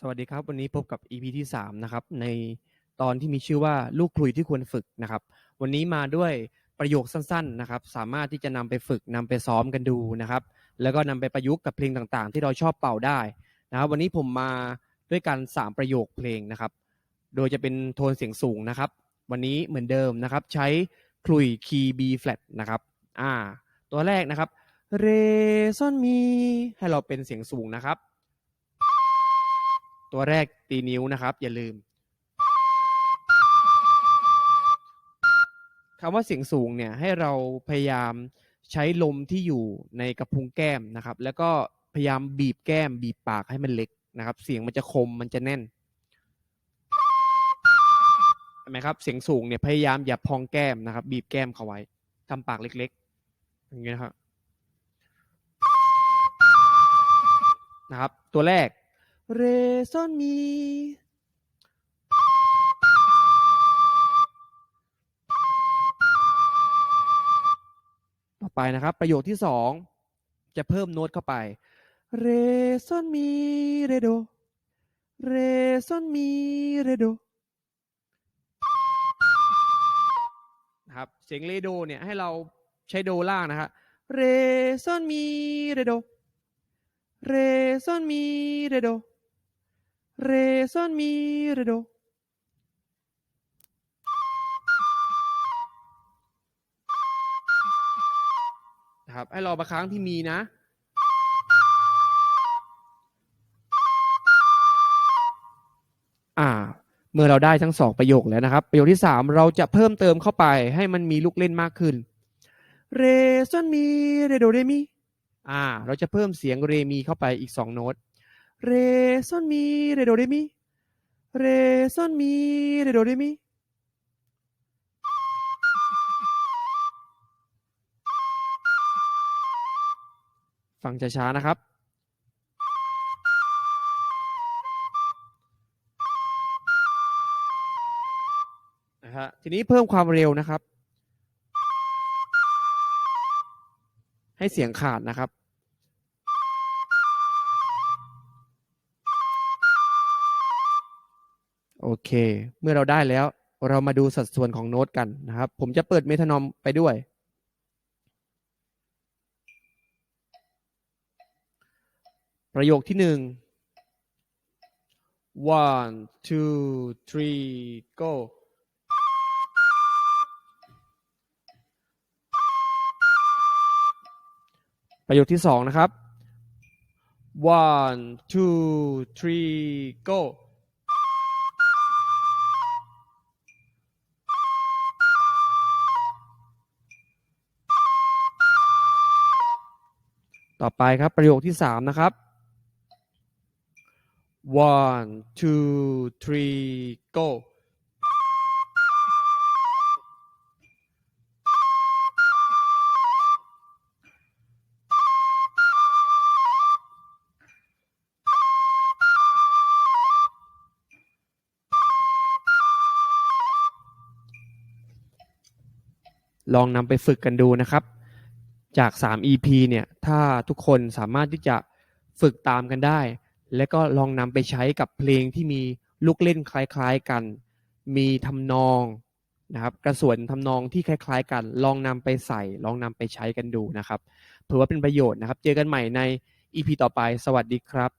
สวัสดีครับ วันนี้พบกับ EP ที่ 3 นะครับ ในตอนที่มีชื่อว่าลูกคลุยที่ควรฝึกนะครับ วันนี้มาด้วยประโยคสั้นๆนะครับ สามารถที่จะนำไปฝึกนำไปซ้อมกันดูนะครับ แล้วก็นำไปประยุกต์กับเพลงต่างๆ ที่เราชอบเป่าได้นะครับ วันนี้ผมมาด้วยกัน 3 ประโยคเพลงนะครับ โดยจะเป็นโทนเสียงสูงนะครับ วันนี้เหมือนเดิมนะครับ ใช้คลุยคีย์ B flat นะครับอ่าตัวแรกนะครับเรซอนมีให้เราเป็นเสียงสูงนะครับ ตัวแรกตีนิ้วนะครับ อย่าลืมคำว่าเสียงสูงเนี่ยให้เราพยายามใช้ลมที่อยู่ในกระพุ้งแก้มนะครับ แล้วก็พยายามบีบแก้ม บีบปากให้มันเล็กนะครับ เสียงมันจะคมมันจะแน่นเห็นไหมครับเสียงสูงเนี่ยพยายามอย่าพองแก้มนะครับ บีบแก้มเขาไว้ทำปากเล็ก ๆ อย่างเงี้ยนะครับนะครับ ตัวแรก เรซอนมีต่อไปนะครับ ประโยคที่สองจะเพิ่มโน้ตเข้าไป เรซอนมีเรโด เรซอนมีเรโดนะครับ เสียงเรโดเนี่ยให้เราใช้โดล่างนะครับเรซอนมีเรโด เรซอนมีเรโด เรซอนมีเรโดนะครับให้รอมาค้างที่มีนะ อ่า เมื่อเราได้ทั้งสองประโยคแล้วนะครับ ประโยคที่สามเราจะเพิ่มเติมเข้าไปให้มันมีลูกเล่นมากขึ้น เรซอนมีเรโดเรมี อ่า เราจะเพิ่มเสียงเรมีเข้าไปอีกสองโน้ต เรซอนมีเรโดเรมีเรซอนมีเรโดเรมีฟังช้าๆนะครับ นะฮะ ทีนี้เพิ่มความเร็วนะครับ ให้เสียงขาดนะครับ โอเค เมื่อเราได้แล้ว เรามาดูสัดส่วนของโน้ตกันนะครับ ผมจะเปิดเมทานอมไปด้วย ประโยคที่หนึ่ง one two three go ประโยคที่สองนะครับ one two three go ต่อไปครับประโยคที่สามนะครับ one two three go ลองนำไปฝึกกันดูนะครับ จาก 3 EP เนี่ย ถ้าทุกคนสามารถที่จะฝึกตามกันได้ และก็ลองนำไปใช้กับเพลงที่มีลูกเล่นคล้ายๆกัน มีทำนองนะครับกระส่วนทำนองที่คล้ายๆ กัน ลองนำไปใส่ ลองนำไปใช้กันดูนะครับเผื่อว่าเป็นประโยชน์นะครับ เจอกันใหม่ใน EP ต่อไป สวัสดีครับ